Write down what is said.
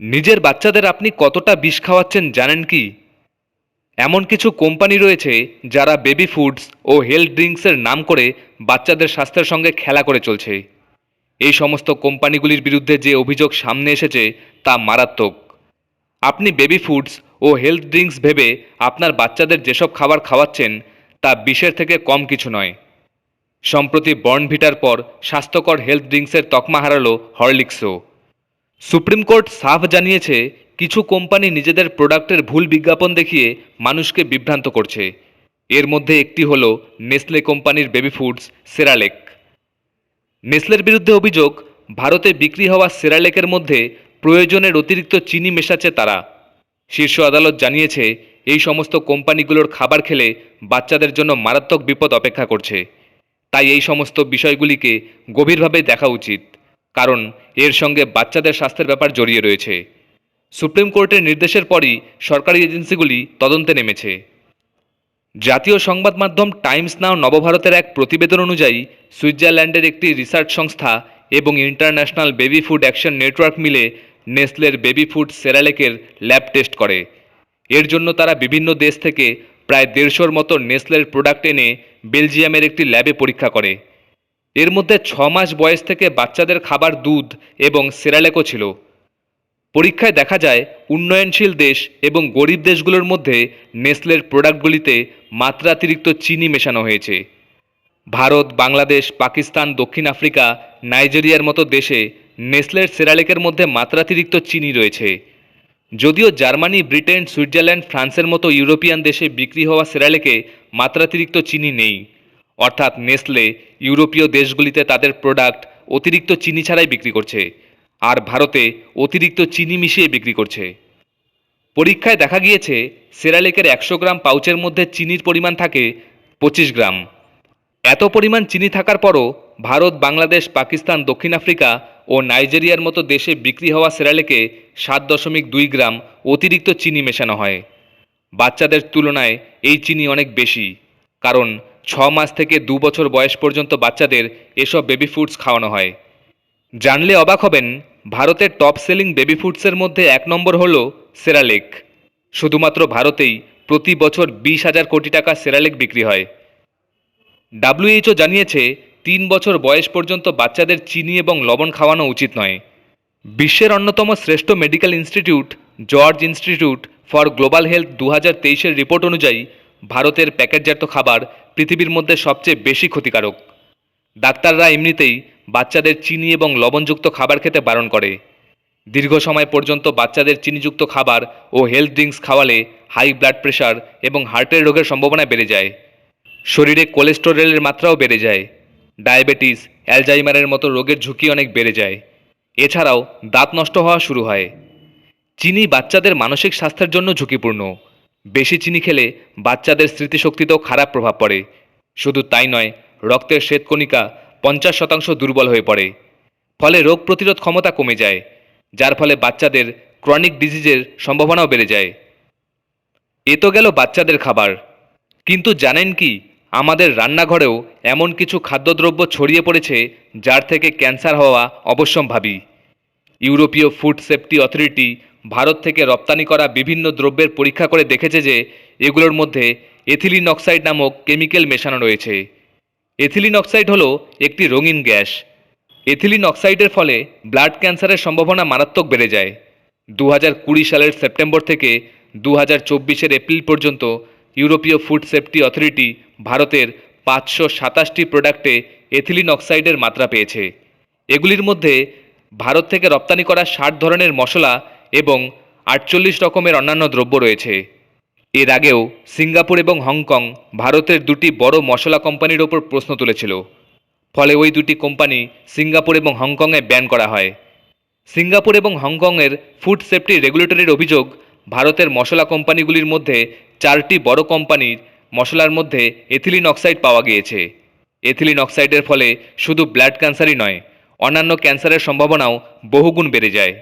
নিজের বাচ্চাদের আপনি কতটা বিষ খাওয়াচ্ছেন জানেন কি? এমন কিছু কোম্পানি রয়েছে যারা বেবি ফুডস ও হেলথ ড্রিঙ্কসের নাম করে বাচ্চাদের স্বাস্থ্যের সঙ্গে খেলা করে চলছে। এই সমস্ত কোম্পানিগুলির বিরুদ্ধে যে অভিযোগ সামনে এসেছে তা মারাত্মক। আপনি বেবি ফুডস ও হেলথ ড্রিঙ্কস ভেবে আপনার বাচ্চাদের যেসব খাবার খাওয়াচ্ছেন তা বিষের থেকে কম কিছু নয়। সম্প্রতি বর্নভিটার পর স্বাস্থ্যকর হেলথ ড্রিঙ্কসের তকমা হারালো হরলিক্সও। সুপ্রিম কোর্ট সাফ জানিয়েছে, কিছু কোম্পানি নিজেদের প্রোডাক্টের ভুল বিজ্ঞাপন দেখিয়ে মানুষকে বিভ্রান্ত করছে। এর মধ্যে একটি হল নেসলে কোম্পানির বেবি ফুডস, সেরালেক। নেসলের বিরুদ্ধে অভিযোগ, ভারতে বিক্রি হওয়া সেরালেকের মধ্যে প্রয়োজনের অতিরিক্ত চিনি মেশাচ্ছে তারা। শীর্ষ আদালত জানিয়েছে, এই সমস্ত কোম্পানিগুলোর খাবার খেলে বাচ্চাদের জন্য মারাত্মক বিপদ অপেক্ষা করছে। তাই এই সমস্ত বিষয়গুলিকে গভীরভাবে দেখা উচিত। কারণ এর সঙ্গে বাচ্চাদের স্বাস্থ্যের ব্যাপার জড়িয়ে রয়েছে। সুপ্রিম কোর্টের নির্দেশের পরই সরকারি এজেন্সিগুলি তদন্তে নেমেছে। জাতীয় সংবাদ মাধ্যম টাইমস নাও নবভারতের এক প্রতিবেদন অনুযায়ী সুইজারল্যান্ডের একটি রিসার্চ সংস্থা এবং international baby food action network মিলে নেসলের বেবি ফুড সেরালেকের ল্যাব টেস্ট করে। এর জন্য তারা বিভিন্ন দেশ থেকে প্রায় দেড়শোর মতো নেসলের প্রোডাক্ট এনে বেলজিয়ামের একটি ল্যাবে পরীক্ষা করে। এর মধ্যে ছ মাস বয়স থেকে বাচ্চাদের খাবার দুধ এবং সেরালেকও ছিল। পরীক্ষায় দেখা যায়, উন্নয়নশীল দেশ এবং গরিব দেশগুলোর মধ্যে নেসলের প্রোডাক্টগুলিতে মাত্রাতিরিক্ত চিনি মেশানো হয়েছে। ভারত, বাংলাদেশ, পাকিস্তান, দক্ষিণ আফ্রিকা, নাইজেরিয়ার মতো দেশে নেসলের সেরালেকের মধ্যে মাত্রাতিরিক্ত চিনি রয়েছে। যদিও জার্মানি, ব্রিটেন, সুইজারল্যান্ড, ফ্রান্সের মতো ইউরোপিয়ান দেশে বিক্রি হওয়া সেরালেকে মাত্রাতিরিক্ত চিনি নেই। অর্থাৎ নেসলে ইউরোপীয় দেশগুলিতে তাদের প্রোডাক্ট অতিরিক্ত চিনি ছাড়াই বিক্রি করছে, আর ভারতে অতিরিক্ত চিনি মিশিয়ে বিক্রি করছে। পরীক্ষায় দেখা গিয়েছে, সেরালেকের একশো গ্রাম পাউচের মধ্যে চিনির পরিমাণ থাকে পঁচিশ গ্রাম। এত পরিমাণ চিনি থাকার পরও ভারত, বাংলাদেশ, পাকিস্তান, দক্ষিণ আফ্রিকা ও নাইজেরিয়ার মতো দেশে বিক্রি হওয়া সেরালেকে সাত দশমিক দুই গ্রাম অতিরিক্ত চিনি মেশানো হয়। বাচ্চাদের তুলনায় এই চিনি অনেক বেশি। কারণ ছ মাস থেকে দু বছর বয়স পর্যন্ত বাচ্চাদের এসব বেবি ফুডস খাওয়ানো হয়। জানলে অবাক হবেন, ভারতের টপ সেলিং বেবি ফুডসের মধ্যে এক নম্বর হল সেরালেক শুধুমাত্র ভারতেই প্রতি বছর বিশ হাজার কোটি টাকা সেরালেক বিক্রি হয়। ডাব্লিউএইচও জানিয়েছে, তিন বছর বয়স পর্যন্ত বাচ্চাদের চিনি এবং লবণ খাওয়ানো উচিত নয়। বিশ্বের অন্যতম শ্রেষ্ঠ medical institute George institute for global health দু হাজার তেইশের রিপোর্ট অনুযায়ী ভারতের প্যাকেটজাত খাবার পৃথিবীর মধ্যে সবচেয়ে বেশি ক্ষতিকারক। ডাক্তাররা এমনিতেই বাচ্চাদের চিনি এবং লবণযুক্ত খাবার খেতে বারণ করে। দীর্ঘ সময় পর্যন্ত বাচ্চাদের চিনিযুক্ত খাবার ও হেলথ ড্রিঙ্কস খাওয়ালে হাই ব্লাড প্রেশার এবং হার্টের রোগের সম্ভাবনা বেড়ে যায়। শরীরে কোলেস্টেরলের মাত্রাও বেড়ে যায়। ডায়াবেটিস, অ্যালজাইমারের মতো রোগের ঝুঁকি অনেক বেড়ে যায়। এছাড়াও দাঁত নষ্ট হওয়া শুরু হয়। চিনি বাচ্চাদের মানসিক স্বাস্থ্যের জন্য ঝুঁকিপূর্ণ। বেশি চিনি খেলে বাচ্চাদের স্মৃতিশক্তিতেও খারাপ প্রভাব পড়ে। শুধু তাই নয়, রক্তের শ্বেতকণিকা পঞ্চাশ শতাংশ দুর্বল হয়ে পড়ে। ফলে রোগ প্রতিরোধ ক্ষমতা কমে যায়, যার ফলে বাচ্চাদের ক্রনিক ডিজিজের সম্ভাবনাও বেড়ে যায়। এ তো গেল বাচ্চাদের খাবার। কিন্তু জানেন কি, আমাদের রান্নাঘরেও এমন কিছু খাদ্যদ্রব্য ছড়িয়ে পড়েছে, যার থেকে ক্যান্সার হওয়া অবশ্যম্ভাবী। ইউরোপীয় ফুড সেফটি অথরিটি ভারত থেকে রপ্তানি করা বিভিন্ন দ্রব্যের পরীক্ষা করে দেখেছে যে এগুলোর মধ্যে এথিলিন অক্সাইড নামক কেমিক্যাল মেশানো রয়েছে। এথিলিন অক্সাইড হলো একটি রঙিন গ্যাস। এথিলিন অক্সাইডের ফলে ব্লাড ক্যান্সারের সম্ভাবনা মারাত্মক বেড়ে যায়। দু কুড়ি সালের সেপ্টেম্বর থেকে দু হাজার চব্বিশের এপ্রিল পর্যন্ত ইউরোপীয় ফুড সেফটি অথরিটি ভারতের পাঁচশো সাতাশটি প্রোডাক্টে এথিলিন অক্সাইডের মাত্রা পেয়েছে। এগুলির মধ্যে ভারত থেকে রপ্তানি করা ষাট ধরনের মশলা এবং আটচল্লিশ রকমের অন্যান্য দ্রব্য রয়েছে। এর আগেও সিঙ্গাপুর এবং হংকং ভারতের দুটি বড় মশলা কোম্পানির ওপর প্রশ্ন তুলেছিল। ফলে ওই দুটি কোম্পানি সিঙ্গাপুর এবং হংকংয়ে ব্যান করা হয়। সিঙ্গাপুর এবং হংকংয়ের ফুড সেফটি রেগুলেটরির অভিযোগ, ভারতের মশলা কোম্পানিগুলির মধ্যে চারটি বড় কোম্পানির মশলার মধ্যে এথিলিন অক্সাইড পাওয়া গিয়েছে। এথিলিন অক্সাইডের ফলে শুধু ব্লাড ক্যান্সারই নয়, অন্যান্য ক্যান্সারের সম্ভাবনাও বহুগুণ বেড়ে যায়।